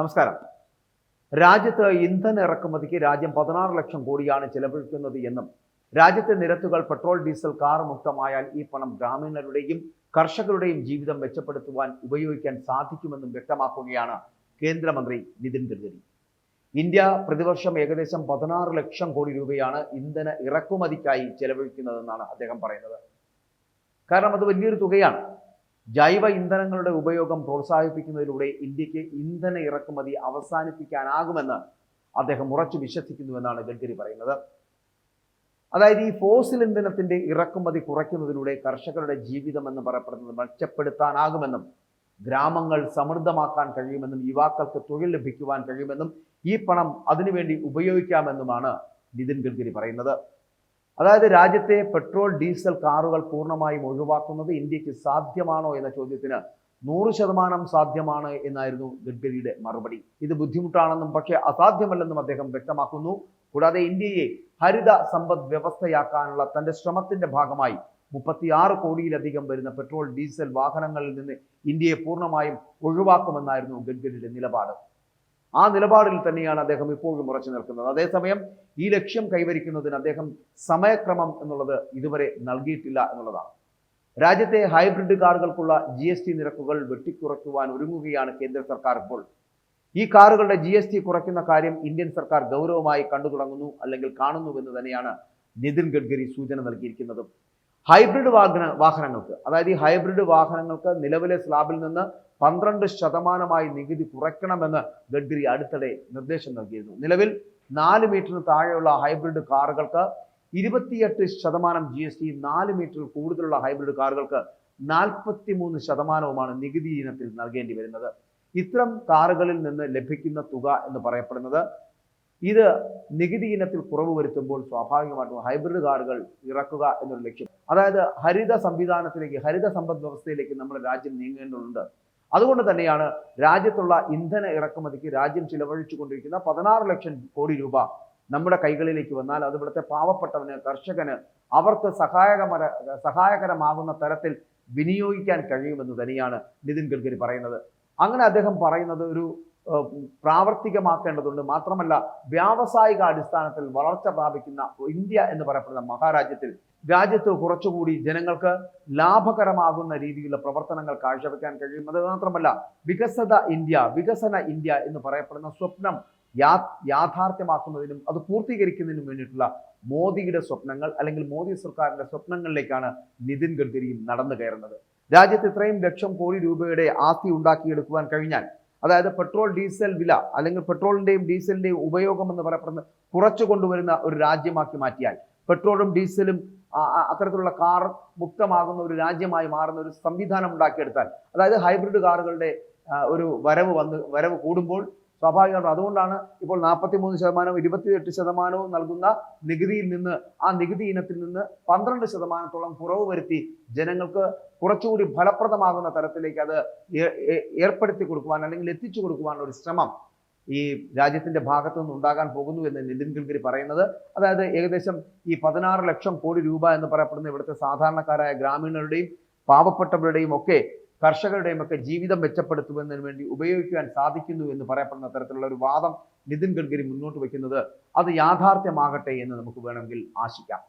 നമസ്കാരം. രാജ്യത്ത് ഇന്ധന ഇറക്കുമതിക്ക് രാജ്യം പതിനാറ് ലക്ഷം കോടിയാണ് ചെലവഴിക്കുന്നത് എന്നും രാജ്യത്തെ നിരത്തുകൾ പെട്രോൾ ഡീസൽ കാർ മുക്തമായാൽ ഈ പണം ഗ്രാമീണരുടെയും കർഷകരുടെയും ജീവിതം മെച്ചപ്പെടുത്തുവാൻ ഉപയോഗിക്കാൻ സാധിക്കുമെന്നും വ്യക്തമാക്കുകയാണ് കേന്ദ്രമന്ത്രി നിതിൻ ഗഡ്കരി. ഇന്ത്യ പ്രതിവർഷം ഏകദേശം പതിനാറ് ലക്ഷം കോടി രൂപയാണ് ഇന്ധന ഇറക്കുമതിക്കായി ചെലവഴിക്കുന്നതെന്നാണ് അദ്ദേഹം പറയുന്നത്. കാരണം അത് വലിയൊരു തുകയാണ്. ജൈവ ഇന്ധനങ്ങളുടെ ഉപയോഗം പ്രോത്സാഹിപ്പിക്കുന്നതിലൂടെ ഇന്ത്യയ്ക്ക് ഇന്ധന ഇറക്കുമതി അവസാനിപ്പിക്കാനാകുമെന്ന് അദ്ദേഹം ഉറച്ചു വിശ്വസിക്കുന്നുവെന്നാണ് ഗഡ്കരി പറയുന്നത്. അതായത് ഈ ഫോസിൽ ഇന്ധനത്തിന്റെ ഇറക്കുമതി കുറയ്ക്കുന്നതിലൂടെ കർഷകരുടെ ജീവിതം എന്ന് പറയപ്പെടുന്നത് മെച്ചപ്പെടുത്താനാകുമെന്നും ഗ്രാമങ്ങൾ സമൃദ്ധമാക്കാൻ കഴിയുമെന്നും യുവാക്കൾക്ക് തൊഴിൽ ലഭിക്കുവാൻ കഴിയുമെന്നും ഈ പണം അതിനുവേണ്ടി ഉപയോഗിക്കാമെന്നുമാണ് നിതിൻ ഗഡ്കരി പറയുന്നത്. അതായത് രാജ്യത്തെ പെട്രോൾ ഡീസൽ കാറുകൾ പൂർണമായും ഒഴിവാക്കുന്നത് ഇന്ത്യയ്ക്ക് സാധ്യമാണോ എന്ന ചോദ്യത്തിന് നൂറ് ശതമാനം സാധ്യമാണ് എന്നായിരുന്നു ഗഡ്കരിയുടെ മറുപടി. ഇത് ബുദ്ധിമുട്ടാണെന്നും പക്ഷേ അസാധ്യമല്ലെന്നും അദ്ദേഹം വ്യക്തമാക്കുന്നു. കൂടാതെ ഇന്ത്യയെ ഹരിത സമ്പദ് വ്യവസ്ഥയാക്കാനുള്ള തന്റെ ശ്രമത്തിന്റെ ഭാഗമായി മുപ്പത്തിയാറ് കോടിയിലധികം വരുന്ന പെട്രോൾ ഡീസൽ വാഹനങ്ങളിൽ നിന്ന് ഇന്ത്യയെ പൂർണമായും ഒഴിവാക്കുമെന്നായിരുന്നു ഗഡ്കരിയുടെ നിലപാട്. ആ നിലപാടിൽ തന്നെയാണ് അദ്ദേഹം ഇപ്പോഴും ഉറച്ചു നിൽക്കുന്നത്. അതേസമയം ഈ ലക്ഷ്യം കൈവരിക്കുന്നതിന് അദ്ദേഹം സമയക്രമം എന്നുള്ളത് ഇതുവരെ നൽകിയിട്ടില്ല എന്നുള്ളതാണ്. രാജ്യത്തെ ഹൈബ്രിഡ് കാറുകൾക്കുള്ള ജി എസ് ടി നിരക്കുകൾ വെട്ടിക്കുറയ്ക്കുവാൻ ഒരുങ്ങുകയാണ് കേന്ദ്ര സർക്കാർ ഇപ്പോൾ. ഈ കാറുകളുടെ ജി എസ് ടി കുറയ്ക്കുന്ന കാര്യം ഇന്ത്യൻ സർക്കാർ ഗൗരവമായി കണ്ടു തുടങ്ങുന്നു അല്ലെങ്കിൽ കാണുന്നുവെന്ന് തന്നെയാണ് നിതിൻ ഗഡ്കരി സൂചന നൽകിയിരിക്കുന്നത്. ഹൈബ്രിഡ് വാഹന വാഹനങ്ങൾക്ക് അതായത് ഈ ഹൈബ്രിഡ് വാഹനങ്ങൾക്ക് നിലവിലെ സ്ലാബിൽ നിന്ന് പന്ത്രണ്ട് ശതമാനമായി നികുതി കുറയ്ക്കണമെന്ന് ഗഡ്കരി അടുത്തിടെ നിർദ്ദേശം നൽകിയിരുന്നു. നിലവിൽ നാല് മീറ്ററിന് താഴെയുള്ള ഹൈബ്രിഡ് കാറുകൾക്ക് ഇരുപത്തിയെട്ട് ശതമാനം ജി എസ് ടി നാല് മീറ്ററിൽ കൂടുതലുള്ള ഹൈബ്രിഡ് കാറുകൾക്ക് നാൽപ്പത്തി മൂന്ന് ശതമാനവുമാണ് നികുതി ഇനത്തിൽ നൽകേണ്ടി വരുന്നത്. ഇത്തരം കാറുകളിൽ നിന്ന് ലഭിക്കുന്ന തുക എന്ന് പറയപ്പെടുന്നത് ഇത് നികുതി ഇനത്തിൽ കുറവ് വരുത്തുമ്പോൾ സ്വാഭാവികമായിട്ടും ഹൈബ്രിഡ് കാറുകൾ ഇറക്കുക എന്നൊരു ലക്ഷ്യം. അതായത് ഹരിത സംവിധാനത്തിലേക്ക് ഹരിത സമ്പദ് വ്യവസ്ഥയിലേക്ക് നമ്മുടെ രാജ്യം നീങ്ങേണ്ടതുണ്ട്. അതുകൊണ്ട് തന്നെയാണ് രാജ്യത്തുള്ള ഇന്ധന ഇറക്കുമതിക്ക് രാജ്യം ചിലവഴിച്ചു കൊണ്ടിരിക്കുന്ന പതിനാറ് ലക്ഷം കോടി രൂപ നമ്മുടെ കൈകളിലേക്ക് വന്നാൽ അത് ഇവിടുത്തെ പാവപ്പെട്ടവന് കർഷകന് അവർക്ക് സഹായകമര സഹായകരമാകുന്ന തരത്തിൽ വിനിയോഗിക്കാൻ കഴിയുമെന്ന് തന്നെയാണ് നിതിൻ ഗഡ്കരി പറയുന്നത്. അങ്ങനെ അദ്ദേഹം പറയുന്നത് ഒരു പ്രാവർത്തികമാക്കേണ്ടതുണ്ട്. മാത്രമല്ല വ്യാവസായിക അടിസ്ഥാനത്തിൽ വളർച്ച പ്രാപിക്കുന്ന ഇന്ത്യ എന്ന് പറയപ്പെടുന്ന മഹാരാജ്യത്തിൽ രാജ്യത്ത് കുറച്ചുകൂടി ജനങ്ങൾക്ക് ലാഭകരമാകുന്ന രീതിയിലുള്ള പ്രവർത്തനങ്ങൾ കാഴ്ചവെക്കാൻ കഴിയും. അത് മാത്രമല്ല വികസിത ഇന്ത്യ വികസന ഇന്ത്യ എന്ന് പറയപ്പെടുന്ന സ്വപ്നം യാ യാഥാർത്ഥ്യമാക്കുന്നതിനും അത് പൂർത്തീകരിക്കുന്നതിനും വേണ്ടിയിട്ടുള്ള മോദിയുടെ സ്വപ്നങ്ങൾ അല്ലെങ്കിൽ മോദി സർക്കാരിന്റെ സ്വപ്നങ്ങളിലേക്കാണ് നിതിൻ ഗഡ്കരിയും നടന്നു കയറുന്നത്. രാജ്യത്ത് ഇത്രയും ലക്ഷം കോടി രൂപയുടെ ആസ്തി ഉണ്ടാക്കിയെടുക്കുവാൻ കഴിഞ്ഞാൽ അതായത് പെട്രോൾ ഡീസൽ വില അല്ലെങ്കിൽ പെട്രോളിന്റെയും ഡീസലിന്റെയും ഉപയോഗം എന്ന് പറയപ്പെടുന്നത് കുറച്ചു കൊണ്ടുവരുന്ന ഒരു രാജ്യമാക്കി മാറ്റിയാൽ പെട്രോളും ഡീസലും അത്തരത്തിലുള്ള കാർ മുക്തമാകുന്ന ഒരു രാജ്യമായി മാറുന്ന ഒരു സംവിധാനം ഉണ്ടാക്കിയെടുത്താൽ അതായത് ഹൈബ്രിഡ് കാറുകളുടെ ഒരു വരവ് വന്ന് വരവ് കൂടുമ്പോൾ സ്വാഭാവികമായിട്ടും. അതുകൊണ്ടാണ് ഇപ്പോൾ നാൽപ്പത്തി മൂന്ന് ശതമാനവും ഇരുപത്തിയെട്ട് ശതമാനവും നൽകുന്ന നികുതിയിൽ നിന്ന് ആ നികുതി ഇനത്തിൽ നിന്ന് പന്ത്രണ്ട് ശതമാനത്തോളം കുറവ് വരുത്തി ജനങ്ങൾക്ക് കുറച്ചുകൂടി ഫലപ്രദമാകുന്ന തരത്തിലേക്ക് അത് ഏർപ്പെടുത്തി കൊടുക്കുവാൻ അല്ലെങ്കിൽ എത്തിച്ചു കൊടുക്കുവാനുള്ള ഒരു ശ്രമം ഈ രാജ്യത്തിന്റെ ഭാഗത്തു നിന്ന് ഉണ്ടാകാൻ പോകുന്നു എന്ന് നിതിൻ ഗഡ്കരി പറയുന്നത്. അതായത് ഏകദേശം ഈ പതിനാറ് ലക്ഷം കോടി രൂപ എന്ന് പറയപ്പെടുന്ന ഇവിടുത്തെ സാധാരണക്കാരായ ഗ്രാമീണരുടെയും പാവപ്പെട്ടവരുടെയും ഒക്കെ കർഷകരുടെയും ഒക്കെ ജീവിതം മെച്ചപ്പെടുത്തുന്നതിന് വേണ്ടി ഉപയോഗിക്കുവാൻ സാധിക്കുന്നു എന്ന് പറയപ്പെടുന്ന തരത്തിലുള്ള ഒരു വാദം നിതിൻ ഗഡ്കരി മുന്നോട്ട് വയ്ക്കുന്നത് അത് യാഥാർത്ഥ്യമാകട്ടെ എന്ന് നമുക്ക് വേണമെങ്കിൽ ആശിക്കാം.